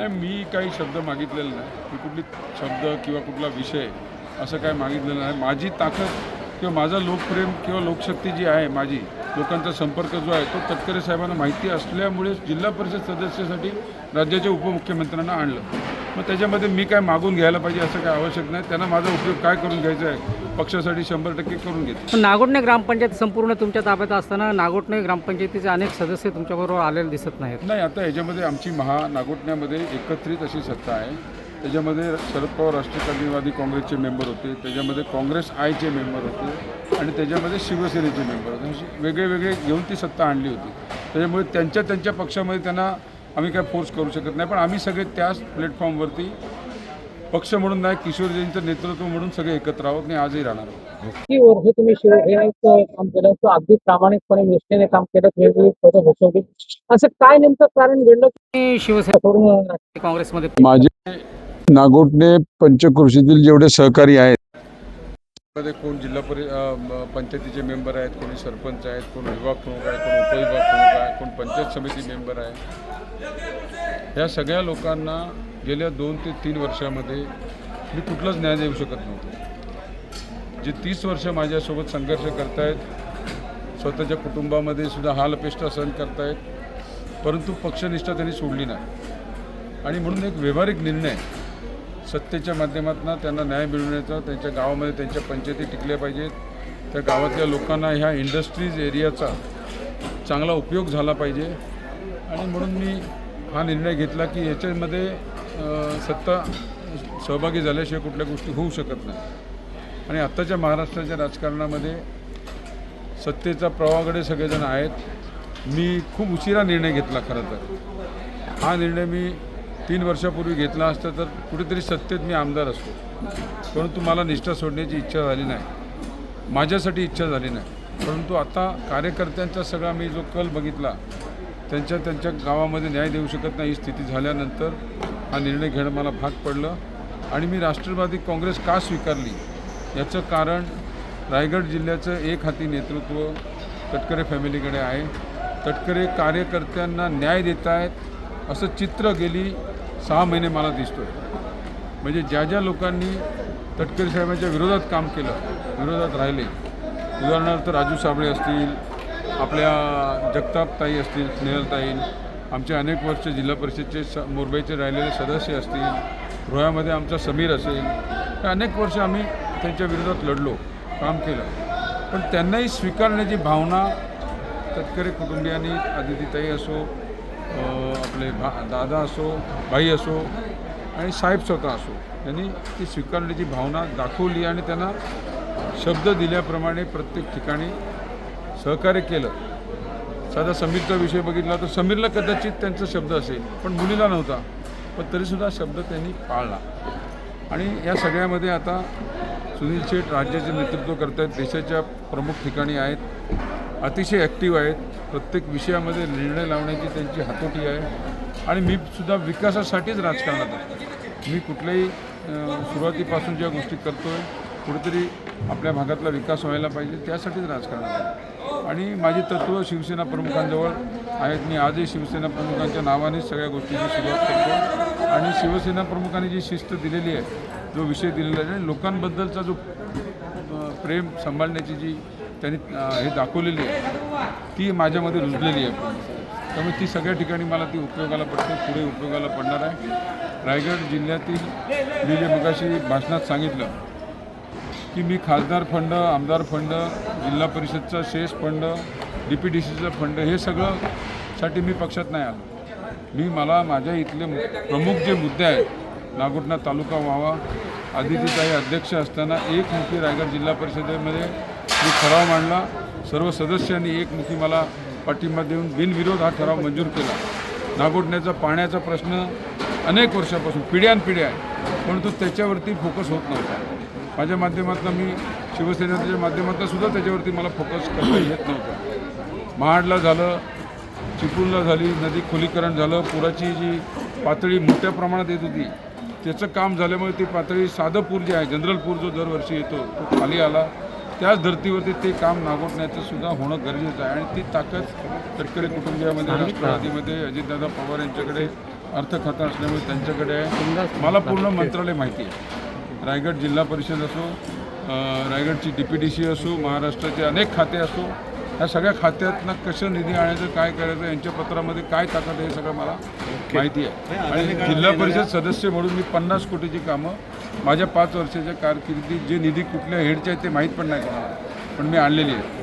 नाही मी काही शब्द मागितलेले नाही. मी कुठली शब्द किंवा कुठला विषय असं काय मागितलेलं नाही. माझी ताकद किंवा माझा लोकप्रेम किंवा लोकशक्ती जी आहे माझी लोकांचा संपर्क जो आहे तो तटकरे साहेबांना माहिती असल्यामुळे जिल्हा परिषद सदस्यासाठी राज्याच्या उपमुख्यमंत्र्यांना आणलं. मग त्याच्यामध्ये मी काय मागून घ्यायला पाहिजे असं काय आवश्यक नाही. त्यांना माझा उपयोग काय करून घ्यायचा आहे? पक्षासाठी शंभर टक्के करून घेते. पण नागोठणे ग्रामपंचायत संपूर्ण तुमच्या ताब्यात असताना नागोठणे ग्रामपंचायतीचे अनेक सदस्य तुमच्याबरोबर आलेले दिसत नाहीत. नाही आता याच्यामध्ये आमची महा नागोटण्यामध्ये एकत्रित अशी सत्ता आहे. त्याच्यामध्ये शरद पवार राष्ट्रीय कार्यवादी काँग्रेसचे मेंबर होते. त्याच्यामध्ये काँग्रेस आयचे मेंबर होते. आणि त्याच्यामध्ये शिवसेनेचे मेंबर होते. अशी वेगळे वेगळे घेऊन ती सत्ता आणली होती. त्याच्यामुळे त्यांच्या त्यांच्या पक्षामध्ये त्यांना आम्ही काय फोर्स करू शकत नाही. पण आम्ही सगळे त्याच प्लॅटफॉर्मवरती पक्ष म्हणून नाही किशोरजींचं नेतृत्व म्हणून सगळे एकत्र आहोत आणि आजही राहणार आहोत. किती वर्ष तुम्ही शिवसेनेचं काम केलं अगदी प्रामाणिकपणे निष्ठेने काम केलं वेगवेगळी पदं भूषवली. असं काय नेमकं कारण घडलं? शिवसेना सोडून काँग्रेसमध्ये माझे नागोटणे पंचकृषीतील जेवढे सहकारी आहेत मध्ये कोण जिल्हा परि पंचायतीचे मेंबर आहेत कोणी सरपंच आहेत कोण विभाग प्रमुख आहे कोण उपविभाग प्रमुख आहे कोण पंचायत समिती मेंबर आहे. या सगळ्या लोकांना गेल्या दोन ते तीन वर्षामध्ये मी कुठलाच न्याय देऊ शकत नव्हतो. जे तीस वर्ष माझ्यासोबत संघर्ष करतायत स्वतःच्या कुटुंबामध्ये सुद्धा हाल अपेष्टा सहन करतायत परंतु पक्षनिष्ठा त्यांनी सोडली नाही. आणि म्हणून एक व्यावहारिक निर्णय सत्तेच्या माध्यमातून त्यांना न्याय मिळवण्याचा त्यांच्या गावामध्ये त्यांच्या पंचायती टिकल्या पाहिजेत. त्या गावातल्या लोकांना ह्या इंडस्ट्रीज एरियाचा चांगला उपयोग झाला पाहिजे. आणि म्हणून मी हा निर्णय घेतला की याच्यामध्ये सत्ता सहभागी झाल्याशिवाय कुठल्या गोष्टी होऊ शकत नाही. आणि आत्ताच्या महाराष्ट्राच्या राजकारणामध्ये सत्तेचा प्रवाहाकडे सगळेजण आहेत. मी खूप उशिरा निर्णय घेतला खरं तर. हा निर्णय मी तीन वर्षापूर्वी घेतला असता तर कुठेतरी सत्तेत मी आमदार असतो. परंतु मला निष्ठा सोडण्याची इच्छा झाली नाही. माझ्यासाठी इच्छा झाली नाही. परंतु आता कार्यकर्त्यांचा सगळा मी जो कल बघितला त्यांच्या त्यांच्या गावामध्ये न्याय देऊ शकत नाही ही स्थिती झाल्यानंतर हा निर्णय घेणं मला भाग पडलं आणि मी राष्ट्रवादी काँग्रेस का स्वीकारली? याचं कारण रायगड जिल्ह्याचं एक हाती नेतृत्व तटकरे फॅमिलीकडे आहे. तटकरे कार्यकर्त्यांना न्याय देत आहेत असं चित्र गेली सहा महिने मला दिसतोय. म्हणजे ज्या ज्या लोकांनी तटकरे साहेबांच्या विरोधात काम केलं विरोधात राहिले उदाहरणार्थ राजू साबळे असतील आपल्या जगतापताई असतील स्नेहलताई आमचे अनेक वर्ष जिल्हा परिषदचे स मुंबईचे राहिलेले सदस्य असतील रोह्यामध्ये आमचा समीर असेल हे अनेक वर्ष आम्ही त्यांच्या विरोधात लढलो काम केलं. पण त्यांनाही स्वीकारण्याची भावना तत्करे कुटुंबियांनी आदितीताई असो आपले भा दादा असो भाई असो आणि साहेब स्वतः असो यांनी ती स्वीकारण्याची भावना दाखवली आणि त्यांना शब्द दिल्याप्रमाणे प्रत्येक ठिकाणी सहकार्य केलं. साधा समीरचा विषय बघितला तर समीरला कदाचित त्यांचा शब्द असेल पण मुलीला नव्हता. पण तरीसुद्धा शब्द त्यांनी पाळला. आणि या सगळ्यामध्ये आता सुनील शेठ राज्याचे नेतृत्व करत आहेत देशाच्या प्रमुख ठिकाणी आहेत अतिशय ॲक्टिव्ह आहेत. प्रत्येक विषयामध्ये निर्णय लावण्याची त्यांची हातोटी आहे. आणि मी सुद्धा विकासासाठीच राजकारणात आहे. मी कुठल्याही सुरुवातीपासून ज्या गोष्टी करतो आहे कुठेतरी आपल्या भागातला विकास व्हायला पाहिजे त्यासाठीच राजकारणात आहे. आणि माझी तत्त्व शिवसेना प्रमुखांजवळ आहेत. मी आजही शिवसेना प्रमुखांच्या नावानेच सगळ्या गोष्टीची सुरुवात करतो. आणि शिवसेना प्रमुखांनी जी शिस्त दिलेली आहे जो विषय दिलेला आहे लोकांबद्दलचा जो प्रेम सांभाळण्याची जी त्यांनी हे दाखवलेली आहे ती माझ्यामध्ये रुजलेली आहे. त्यामुळे ती सगळ्या ठिकाणी मला ती उपयोगाला पडते पुढे उपयोगाला पडणार आहे. रायगड जिल्ह्यातील मी जे मगाशी भाषणात सांगितलं की मी खासदार फंड आमदार फंड जिल्हा परिषदचा शेष फंड डी पी डी सीचा फंड हे सगळं साठी मी पक्षात नाही आलो. मी मला माझ्या इथले प्रमुख जे मुद्दे आहेत नागोठणा तालुका व्हावा आदितीताई अध्यक्ष असताना एकमुखी रायगड जिल्हा परिषदेमध्ये मी ठराव मांडला. सर्व सदस्यांनी एकमुखी मला पाठिंबा देऊन बिनविरोध हा ठराव मंजूर केला. नागोठण्याचा पाण्याचा प्रश्न अनेक वर्षापासून पिढ्यानपिढ्या आहे. परंतु त्याच्यावरती फोकस होत नव्हता. माझ्या माध्यमातून मी शिवसेनेच्या माध्यमातून सुद्धा त्याच्यावरती मला फोकस करता येत नव्हतं. महाडला झालं चिपळूणला झाली नदी खोलीकरण झालं पुराची जी पातळी मोठ्या प्रमाणात येत होती त्याचं काम झाल्यामुळे ती पातळी साधं पूर जे आहे जनरल पूर जो दरवर्षी येतो तो खाली आला. त्याच धर्तीवरती ते काम नागोठण्याचं सुद्धा होणं गरजेचं आहे आणि ती ताकद तटकरे कुटुंबियामध्ये राष्ट्रवादीमध्ये अजितदादा पवार यांच्याकडे अर्थ खातं असल्यामुळे त्यांच्याकडे आहे. मला पूर्ण मंत्रालय माहिती आहे. रायगड जिल्हा परिषद असो रायगडची डी पी डी सी असो महाराष्ट्राचे अनेक खाते असो ह्या सगळ्या खात्यातनं कसं निधी आणायचं काय करायचं यांच्या पत्रामध्ये काय ताकद आहे हे सगळं मला माहिती आहे. आणि जिल्हा परिषद सदस्य म्हणून मी पन्नास कोटीची कामं माझ्या पाच वर्षाच्या कारकिर्दीत जे निधी कुठल्या हेडचे आहेत ते माहीत पण नाही कोणाला पण मी आणलेली आहे